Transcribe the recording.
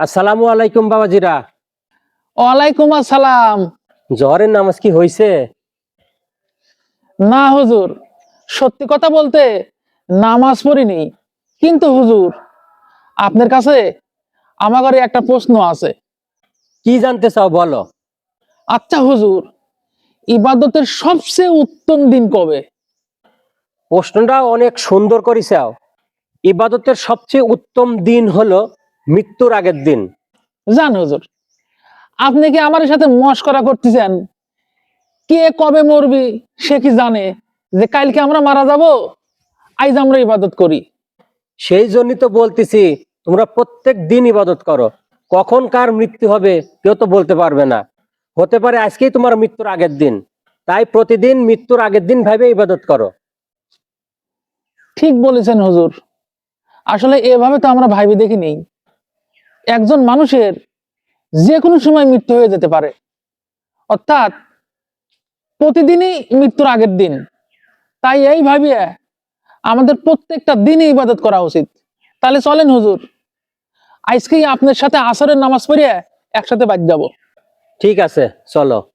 আসসালামু আলাইকুম বাবাজিরা। ওয়ালাইকুম আসসালাম। জহরের নামাজ কি হয়েছে না হুজুর সত্যি কথা বলতে নামাজ পড়িনি কিন্তু হুজুর আপনার কাছে আমার ঘরে একটা প্রশ্ন আছে। কি জানতে চাও বলো। আচ্ছা হুজুর ইবাদতের সবচেয়ে উত্তম দিন কবে? প্রশ্নটা অনেক সুন্দর করেছাও ইবাদতের সবচেয়ে উত্তম দিন হলো মৃত্যুর আগের দিন। জান হুজুর আপনি কি আমার সাথে মস্করা করতেছেন? কে কবে মরবি সে কি জানে? যে কালকে আমরা মারা যাব আইজ আমরা ইবাদত করি। সেই জন্যই তো বলতেছি তোমরা প্রত্যেক দিন ইবাদত করো। কখন কার মৃত্যু হবে কেউ তো বলতে পারবে না। হতে পারে আজকেই তোমার মৃত্যুর আগের দিন। তাই প্রতিদিন মৃত্যুর আগের দিন ভাবে ইবাদত করো। ঠিক বলেছেন হুজুর। আসলে এভাবে তো আমরা ভাবি দেখি নেই। একজন মানুষের যে কোনো সময় মৃত্যু হয়ে যেতে পারে। অর্থাৎ প্রতিদিনই মৃত্যুর আগের দিন। তাই এই ভাবিয়ে আমাদের প্রত্যেকটা দিনই ইবাদত করা উচিত। তাহলে চলেন হুজুর, আজকেই আপনার সাথে আসরের নামাজ পড়িয়ে একসাথে বাদ যাব। ঠিক আছে, চলো।